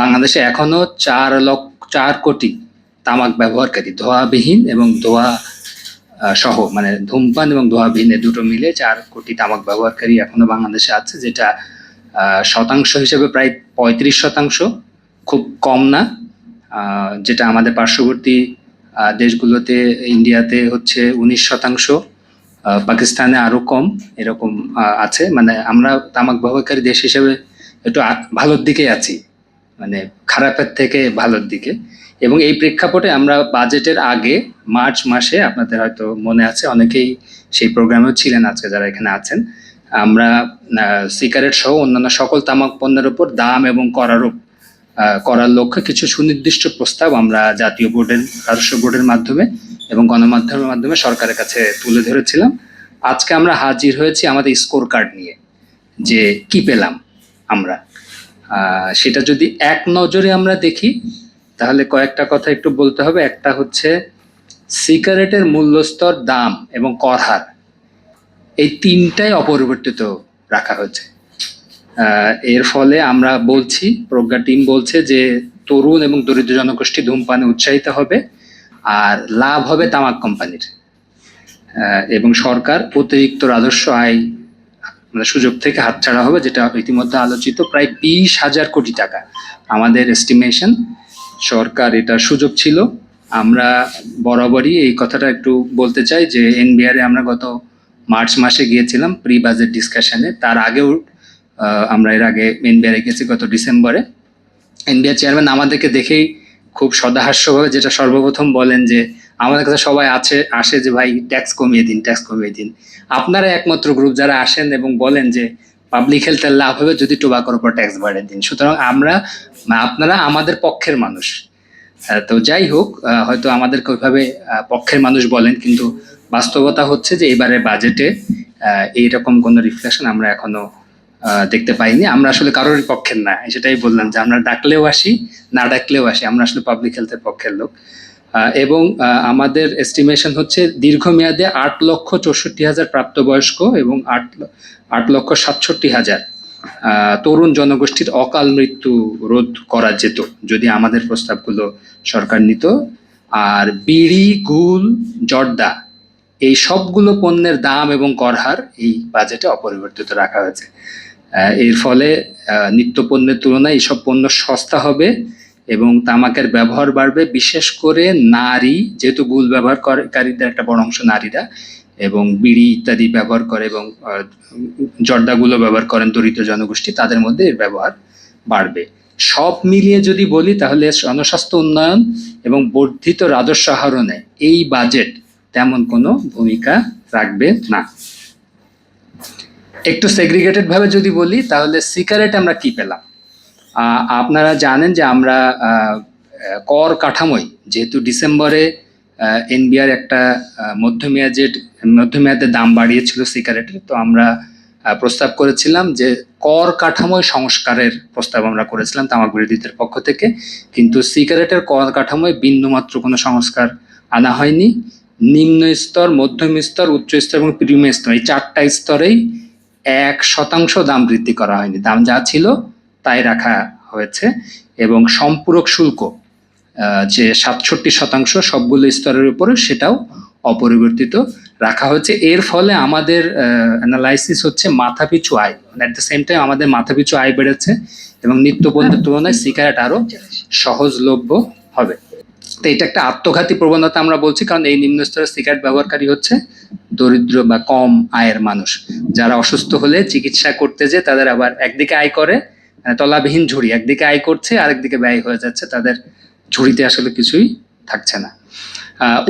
বাংলাদেশে এখনও চার লক্ষ, চার কোটি তামাক ব্যবহারকারী ধোয়াবিহীন এবং ধোয়া সহ মানে ধূমপান এবং ধোয়াবিহীন এই দুটো মিলে চার কোটি তামাক ব্যবহারকারী এখনও বাংলাদেশে আছে, যেটা শতাংশ হিসেবে প্রায় পঁয়ত্রিশ শতাংশ, খুব কম না। যেটা আমাদের পার্শ্ববর্তী দেশগুলোতে, ইন্ডিয়াতে হচ্ছে উনিশ শতাংশ পাকিস্তানে আরও কম এরকম আছে। মানে আমরা তামাক ব্যবহারকারী দেশ হিসেবে একটু ভালোর দিকে আছি। মানে খারাপের থেকে ভালোর দিকে। এবং এই প্রেক্ষাপটে আমরা বাজেটের আগে মার্চ মাসে আপনাদের হয়তো মনে আছে, অনেকেই সেই প্রোগ্রামেও ছিলেন আজকে যারা এখানে আছেন। আমরা সিগারেট সহ অন্যান্য সকল তামাক পণ্যের উপর দাম এবং করারোপ করার লক্ষ্যে কিছু সুনির্দিষ্ট প্রস্তাব আমরা জাতীয় বোর্ডের, রাজস্ব বোর্ডের মাধ্যমে এবং গণমাধ্যমের মাধ্যমে সরকারের কাছে তুলে ধরেছিলাম। আজকে আমরা হাজির হয়েছি আমাদের স্কোর কার্ড নিয়ে, যে কি পেলাম আমরা। সেটা যদি এক নজরে আমরা দেখি, তাহলে কয়েকটা কথা একটু বলতে হবে। একটা হচ্ছে, সিগারেটের মূল্যস্তর দাম এবং কর হার, এই তিনটাই অপরিবর্তিত রাখা হয়েছে। এর ফলে আমরা বলছি, প্রজ্ঞা টিম বলছে যে, তরুণ এবং দরিদ্র জনগোষ্ঠী ধূমপানে উৎসাহিত হবে, আর লাভ হবে তামাক কোম্পানির। এবং সরকার অতিরিক্ত রাজস্ব আয় মানে সুযোগ থেকে হাতছাড়া হবে, যেটা ইতিমধ্যে আলোচিত প্রায় বিশ হাজার কোটি টাকা। আমাদের এস্টিমেশন সরকার এটার সুযোগ ছিল। আমরা বরাবরই এই কথাটা একটু বলতে চাই যে, এনবিআর আমরা গত মার্চ মাসে গিয়েছিলাম প্রি বাজেট ডিসকাশনে তার আগেও আমরা এর আগে এনবিআর গেছি গত ডিসেম্বরে। এনবিআর চেয়ারম্যান আমাদেরকে দেখেই খুব সদাহাস্যভাবে যেটা সর্বপ্রথম বলেন যে আমাদের কাছে সবাই আছে, আসে যে, ভাই ট্যাক্স কমিয়ে দিন ট্যাক্স কমিয়ে দিন। আপনারা একমাত্র গ্রুপ যারা আসেন এবং বলেন যে পাবলিক হেলথের লাভ হবে যদি টোবাকোর উপর ট্যাক্স বাড়িয়ে দিন। সুতরাং আমরা আপনারা আমাদের পক্ষের মানুষ। তো যাই হোক হয়তো আমাদেরকে ওইভাবে পক্ষের মানুষ বলেন, কিন্তু বাস্তবতা হচ্ছে যে, এবারে বাজেটে এইরকম কোনো রিফ্লেকশন আমরা এখনও দেখতে পাইনি। আমরা আসলে কারোর পক্ষের না, সেটাই বললাম যে, আমরা ডাকলেও আসি, না ডাকলেও আসি। আমরা আসলে পাবলিক হেলথের পক্ষের লোক। এবং আমাদের এস্টিমেশন হচ্ছে দীর্ঘমেয়াদে আট লক্ষ চৌষট্টি হাজার প্রাপ্তবয়স্ক এবং আট আট লক্ষ সাতষট্টি হাজার তরুণ জনগোষ্ঠীর অকাল মৃত্যু রোধ করা যেত যদি আমাদের প্রস্তাবগুলো সরকার নিত। আর বিড়ি, গুল, জর্দা এই সবগুলো পণ্যের দাম এবং করহার এই বাজেটে অপরিবর্তিত রাখা হয়েছে। এর ফলে নিত্য পণ্যের তুলনায় এইসব পণ্য সস্তা হবে। এবং তামাকের ব্যবহার বাড়বে, বিশেষ করে নারী, যেহেতু গুল ব্যবহার কারীদের একটা বড় অংশ নারীরা, এবং বিড়ি ইত্যাদি ব্যবহার করে এবং জর্দাগুলো ব্যবহার করেন দরিদ্র জনগোষ্ঠী, তাদের মধ্যে এর ব্যবহার বাড়বে। সব মিলিয়ে যদি বলি তাহলে জনস্বাস্থ্য উন্নয়ন এবং বর্ধিত রাজস্ব আহরণে এই বাজেট তেমন কোনো ভূমিকা রাখবে না। একটু সেগ্রিগেটেড ভাবে যদি বলি তাহলে সিগারেট আমরা কি পেলাম? আপনারা জানেন যে আমরা কর কাঠামোই, যেহেতু ডিসেম্বরে এনবিআর একটা মধ্যমেয়াদের মধ্যমেয়াদে দাম বাড়িয়েছিল সিগারেটের, তো আমরা প্রস্তাব করেছিলাম যে কর কাঠামোয় সংস্কারের প্রস্তাব আমরা করেছিলাম তামাক বিরোধীদের পক্ষ থেকে। কিন্তু সিগারেটের কর কাঠামোয় বিন্দুমাত্র কোনো সংস্কার আনা হয়নি। নিম্ন স্তর, মধ্যম স্তর, উচ্চ স্তর এবং প্রিমিয়াম স্তর, এই চারটা স্তরেই এক শতাংশ দাম বৃদ্ধি করা হয়নি। দাম যা ছিল তাই রাখা হয়েছে এবং সম্পূরক শুল্ক যে সাতষট্টি শতাংশ সবগুলো স্তরের উপরে সেটাও অপরিবর্তিত রাখা হচ্ছে এর ফলে আমাদের অ্যানালাইসিস হচ্ছে মাথাপিছু আয় অ্যাট দ্য সেম টাইম আমাদের মাথাপিছু আয় বেড়েছে এবং নিত্য পণ্যের তুলনায় সিগারেট আরও সহজলভ্য হবে। তো এটা একটা আত্মঘাতী প্রবণতা আমরা বলছি, কারণ এই নিম্ন স্তরের সিগারেট ব্যবহারকারী হচ্ছে দরিদ্র বা কম আয়ের মানুষ। যারা অসুস্থ হলে চিকিৎসা করতে যে তাদের আবার একদিকে আয় করে তলাবিহীন ঝুড়ি। একদিকে আয় করছে, আরেকদিকে ব্যয় হয়ে যাচ্ছে। তাদের ঝুড়িতে আসলে কিছুই থাকছে না।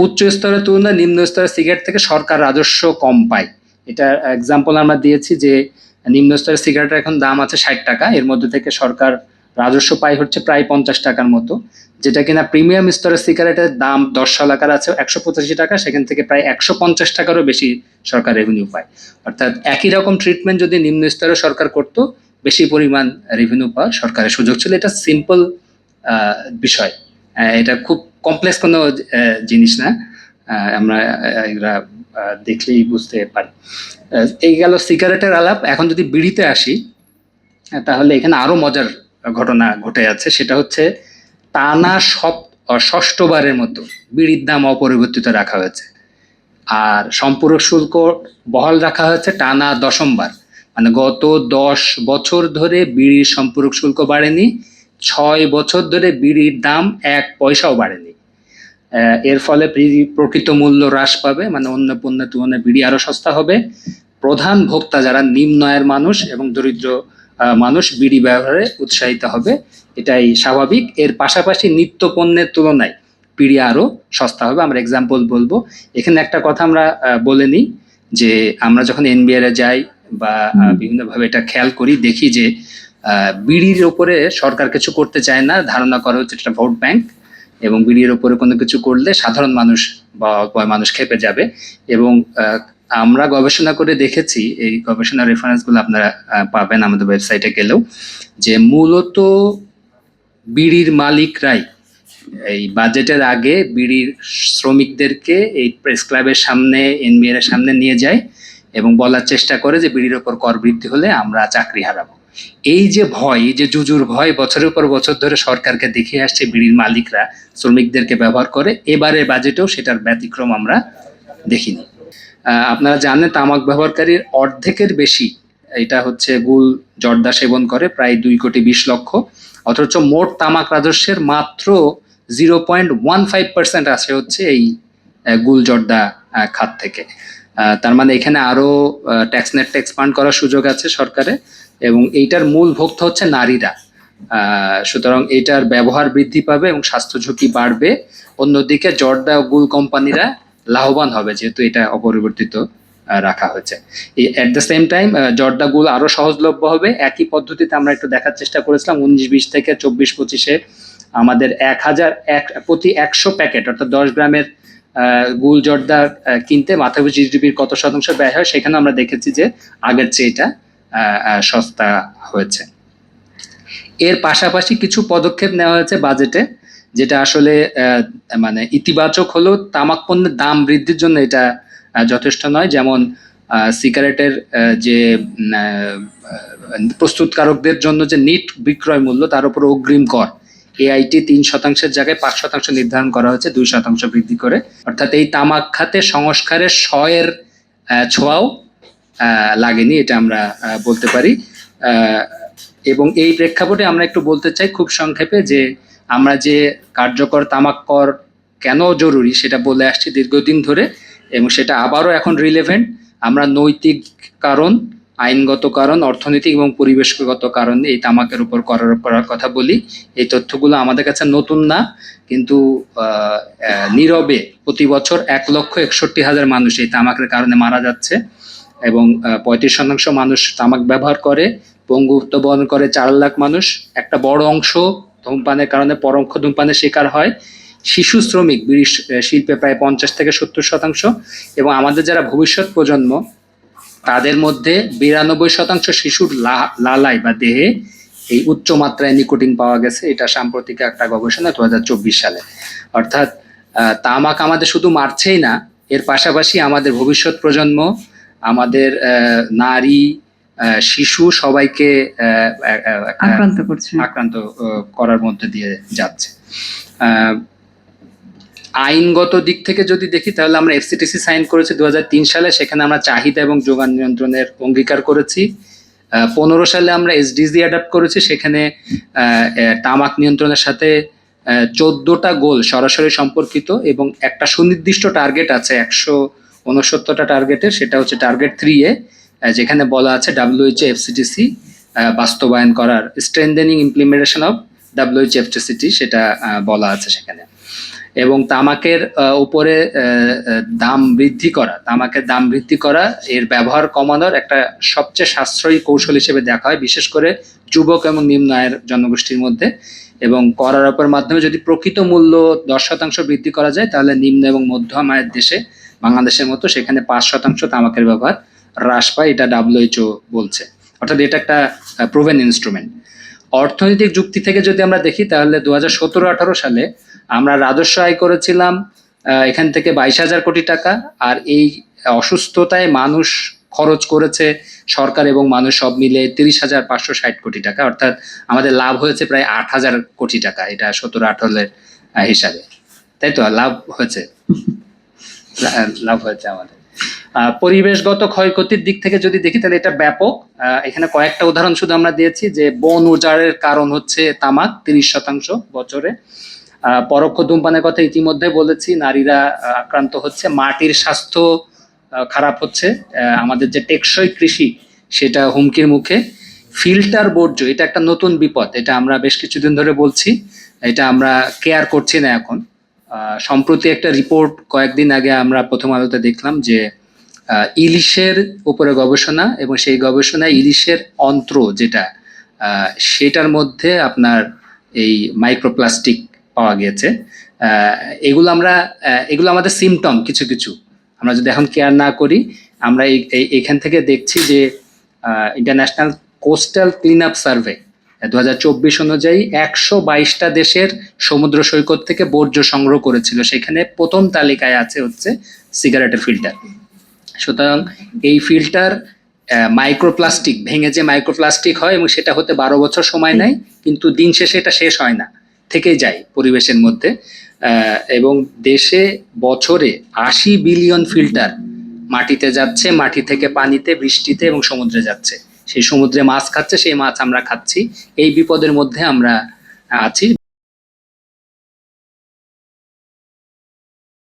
উচ্চ স্তরের তুলনায় নিম্ন স্তরের সিগারেট থেকে সরকার রাজস্ব কম পায়। এটা এক্সাম্পল আমরা দিয়েছি যে, নিম্ন স্তরের সিগারেটের এখন দাম আছে ষাট টাকা। এর মধ্যে থেকে সরকার রাজস্ব পায় হচ্ছে প্রায় পঞ্চাশ টাকার মতো। যেটা কিনা প্রিমিয়াম স্তরের সিগারেটের দাম দশ সালাকার আছে একশো পঁচাশি টাকা, সেখান থেকে প্রায় একশো পঞ্চাশ টাকারও বেশি সরকার রেভিনিউ পায়। অর্থাৎ একই রকম ট্রিটমেন্ট যদি নিম্ন স্তরে সরকার করতো বেশি পরিমাণ রেভিনিউ পাওয়ার সরকারের সুযোগ ছিল। এটা সিম্পল বিষয়। এটা খুব কমপ্লেক্স কোনো জিনিস না। আমরা এগুলা দেখলেই বুঝতে পারি। এই গেল সিগারেটের আলাপ। এখন যদি বিড়িতে আসি তাহলে এখানে আরও মজার ঘটনা ঘটে যাচ্ছে সেটা হচ্ছে টানা সপ ষষ্ঠবারের মতো বিড়ির দাম অপরিবর্তিত রাখা হয়েছে। আর সম্পূরক শুল্ক বহাল রাখা হয়েছে টানা দশমবার মানে গত দশ বছর ধরে বিড়ির সম্পূরক শুল্ক বাড়েনি, ছয় বছর ধরে বিড়ির দাম এক পয়সাও বাড়েনি। এর ফলে প্রকৃত মূল্য হ্রাস পাবে মানে অন্য পণ্যের তুলনায় বিড়ি আরও সস্তা হবে। প্রধান ভোক্তা যারা নিম্ন আয়ের মানুষ এবং দরিদ্র মানুষ বিড়ি ব্যবহারে উৎসাহিত হবে, এটাই স্বাভাবিক। এর পাশাপাশি নিত্য পণ্যের তুলনায় বিড়ি আরও সস্তা হবে। আমরা এক্সাম্পল বলব। এখানে একটা কথা আমরা বলে নিই যে আমরা যখন এনবিআর যাই বা বিভিন্নভাবে এটা খেয়াল করি দেখি যে বিড়ির ওপরে সরকার কিছু করতে চায় না ধারণা করা হচ্ছে এটা ভোট ব্যাংক এবং বিড়ির ওপরে কোনো কিছু করলে সাধারণ মানুষ বা অল্প মানুষ খেপে যাবে এবং আমরা গবেষণা করে দেখেছি এই গবেষণা রেফারেন্সগুলো আপনারা পাবেন আমাদের ওয়েবসাইটে গেলেও যে মূলত বিড়ির মালিকরাই এই বাজেটের আগে বিড়ির শ্রমিকদেরকে এই প্রেস ক্লাবের সামনে এনবিআর সামনে নিয়ে যায় এবং বলার চেষ্টা করে যে বিড়ির ওপর কর বৃদ্ধি হলে আমরা চাকরি হারাবো। এই যে ভয়, এই যে জুজুর ভয়, বছরের পর বছর ধরে সরকারকে দেখিয়ে আসছে বিড়ির মালিকরা, শ্রমিকদেরকে ব্যবহার করে, এবারের বাজেটেও সেটার ব্যতিক্রম আমরা দেখিনি। আপনারা জানেন তামাক ব্যবহারকারীর অর্ধেকের বেশি, এটা হচ্ছে গুল জর্দা সেবন করে, প্রায় দুই কোটি বিশ লক্ষ। অথচ মোট তামাক রাজস্বের মাত্র zero point one five percent আসে হচ্ছে এই গুল জর্দা খাত থেকে। তার মানে এখানে আরও ট্যাক্স নেট এক্সপান্ড করার সুযোগ আছে সরকারে, এবং এইটার মূল ভোক্তা হচ্ছে নারীরা। সুতরাং এটার ব্যবহার বৃদ্ধি পাবে এবং স্বাস্থ্য ঝুঁকি বাড়বে। অন্যদিকে জর্দা ও গুল কোম্পানিরা লাভবান হবে, যেহেতু এটা অপরিবর্তিত রাখা হয়েছে। এট দ্য সেম টাইম জর্দা গুল আরও সহজলভ্য হবে। একই পদ্ধতিতে আমরা একটু দেখার চেষ্টা করেছিলাম, উনিশ, বিশ থেকে চব্বিশ পঁচিশে আমাদের এক হাজার এক, প্রতি একশো প্যাকেট, অর্থাৎ দশ গ্রামের গুল জর্দা কিনতে মাথাপিছু জিডিপির কত শতাংশ ব্যয় হয় সেখানে আমরা দেখেছি যে আগের চেয়ে এটা সস্তা হয়েছে। এর পাশাপাশি কিছু পদক্ষেপ নেওয়া হয়েছে বাজেটে, যেটা আসলে মানে ইতিবাচক হলেও তামাক পণ্যের দাম বৃদ্ধির জন্য এটা যথেষ্ট নয়। যেমন সিগারেটের যে প্রস্তুতকারকদের জন্য যে নিট বিক্রয় মূল্য, তার উপর অগ্রিম কর। এআইটি তিন শতাংশের জায়গায় পাঁচ শতাংশ নির্ধারণ করা হয়েছে, দুই শতাংশ বৃদ্ধি করে। অর্থাৎ এই তামাক খাতে সংস্কারের শয়ের ছোঁয়াও লাগেনি, এটা আমরা বলতে পারি। এবং এই প্রেক্ষাপটে আমরা একটু বলতে চাই খুব সংক্ষেপে যে আমরা যে কার্যকর তামাক কর কেন জরুরি সেটা বলে আসছি দীর্ঘদিন ধরে এবং সেটা আবারও এখন রিলেভেন্ট আমরা নৈতিক কারণ আইনগত কারণ, অর্থনৈতিক এবং পরিবেশগত কারণে এই তামাকের উপর করার করার কথা বলি। এই তথ্যগুলো আমাদের কাছে নতুন না, কিন্তু নীরবে প্রতি বছর এক লক্ষ একষট্টি হাজার মানুষ এই তামাকের কারণে মারা যাচ্ছে এবং পঁয়ত্রিশ শতাংশ মানুষ তামাক ব্যবহার করে পঙ্গুত্ব বহন করে চার লাখ মানুষ। একটা বড় অংশ ধূমপানের কারণে পরোক্ষ ধূমপানের শিকার হয়। শিশু শ্রমিক বিড়ি শিল্পে প্রায় পঞ্চাশ থেকে সত্তর শতাংশ এবং আমাদের যারা ভবিষ্যৎ প্রজন্ম তাদের মধ্যে বিরানব্বই শতাংশ শিশুর লা- লালায় বা দেহে এই উচ্চ মাত্রায় নিকোটিন পাওয়া গেছে। এটা সাম্প্রতিক একটা গবেষণা দু হাজার চব্বিশ সালে। অর্থাৎ তামাক আমাদের শুধু মারছেই না এর পাশাপাশি আমাদের ভবিষ্যৎ প্রজন্ম আমাদের আহ, নারী আহ, শিশু সবাইকে আক্রান্ত করছে। আক্রান্ত করার মধ্যে দিয়ে যাচ্ছে। আহ, আইনগত দিক থেকে যদি দেখি, তাহলে আমরা এফসিটিসি সাইন করেছি দু হাজার তিন সালে। সেখানে আমরা চাহিদা এবং যোগান নিয়ন্ত্রণের অঙ্গীকার করেছি। পনেরো সালে আমরা এসডিজি অ্যাডাপ্ট করেছি। সেখানে তামাক নিয়ন্ত্রণের সাথে চোদ্দটা গোল সরাসরি সম্পর্কিত এবং একটা সুনির্দিষ্ট টার্গেট আছে, একশো উনসত্তরটা টার্গেটের সেটা হচ্ছে টার্গেট থ্রি এ যেখানে বলা আছে ডাব্লিউএইচ এফসিটিসি বাস্তবায়ন করার strengthening implementation of WH FTCT সেটা বলা আছে সেখানে। এবং তামাকের উপরে দাম বৃদ্ধি করা, তামাকের দাম বৃদ্ধি করা এর ব্যবহার কমানোর একটা সবচেয়ে সাশ্রয়ী কৌশল হিসেবে দেখা হয়, বিশেষ করে যুবক এবং নিম্ন আয়ের জনগোষ্ঠীর মধ্যে। এবং কর আরোপের মাধ্যমে যদি প্রকৃত মূল্য দশ শতাংশ বৃদ্ধি করা যায়, তাহলে নিম্ন এবং মধ্যম আয়ের দেশে, বাংলাদেশের মতো, সেখানে পাঁচ শতাংশ তামাকের ব্যবহার হ্রাস পায়, এটা ডাব্লিউএইচও বলছে। অর্থাৎ এটা একটা প্রুভেন ইনস্ট্রুমেন্ট অর্থনৈতিক যুক্তি থেকে যদি আমরা দেখি, তাহলে দু হাজার সতেরো আঠারো সালে আমরা রাজস্ব আয় করেছিলাম এখান থেকে বাইশ হাজার কোটি টাকা, আর এই অসুস্থতায় মানুষ খরচ করেছে সরকার এবং মানুষ সব মিলে তিরিশ হাজার পাঁচশো ষাট কোটি টাকা, অর্থাৎ আমাদের লাভ হয়েছে প্রায় আট হাজার কোটি টাকা, এটা সতেরো আঠারোলের হিসাবে। তাই তো? লাভ হয়েছে। লাভ হয়েছে আমাদের। পরিবেশগত ক্ষয়ক্ষতির দিক থেকে যদি দেখি, তাহলে এটা ব্যাপক। এখানে কয়েকটা উদাহরণ শুধু আমরা দিয়েছি, যে বন উজাড়ের কারণ হচ্ছে তামাক, তিরিশ শতাংশ বছরে। পরোক্ষ ধূমপানের কথা ইতিমধ্যে বলেছি, নারীরা আক্রান্ত হচ্ছে, মাটির স্বাস্থ্য খারাপ হচ্ছে আমাদের যে টেকসই কৃষি, সেটা হুমকির মুখে। ফিল্টার বর্জ্য, এটা একটা নতুন বিপদ, এটা আমরা বেশ কিছুদিন ধরে বলছি, এটা আমরা কেয়ার করছি না এখন। সম্প্রতি একটা রিপোর্ট কয়েকদিন আগে আমরা প্রথম আলোতে দেখলাম যে ইলিশের উপরে গবেষণা এবং সেই গবেষণায় ইলিশের অন্ত্র যেটা সেটার মধ্যে আপনার এই মাইক্রোপ্লাস্টিক পাওয়া গিয়েছে। এগুলো আমরা এগুলো আমাদের সিমটম কিছু কিছু। আমরা যদি এখন কেয়ার না করি, আমরা এখান থেকে দেখছি যে international coastal clean up survey দু হাজার চব্বিশ অনুযায়ী একশো বাইশটা দেশের সমুদ্র সৈকত থেকে বর্জ্য সংগ্রহ করেছিল। সেখানে প্রথম তালিকায় আছে হচ্ছে সিগারেটের ফিল্টার সুতরাং এই ফিল্টার মাইক্রোপ্লাস্টিক ভেঙে যে মাইক্রোপ্লাস্টিক হয় এবং সেটা হতে বারো বছর সময় নেয়, কিন্তু দিন শেষে এটা শেষ হয় না। থেকে যায় পরিবেশের মধ্যে। এবং দেশে বছরে আশি বিলিয়ন ফিল্টার মাটিতে যাচ্ছে, মাটি থেকে পানিতে, বৃষ্টিতে এবং সমুদ্রে যাচ্ছে। সেই সমুদ্রে মাছ খাচ্ছে, সেই মাছ আমরা খাচ্ছি। এই বিপদের মধ্যে আমরা আছি।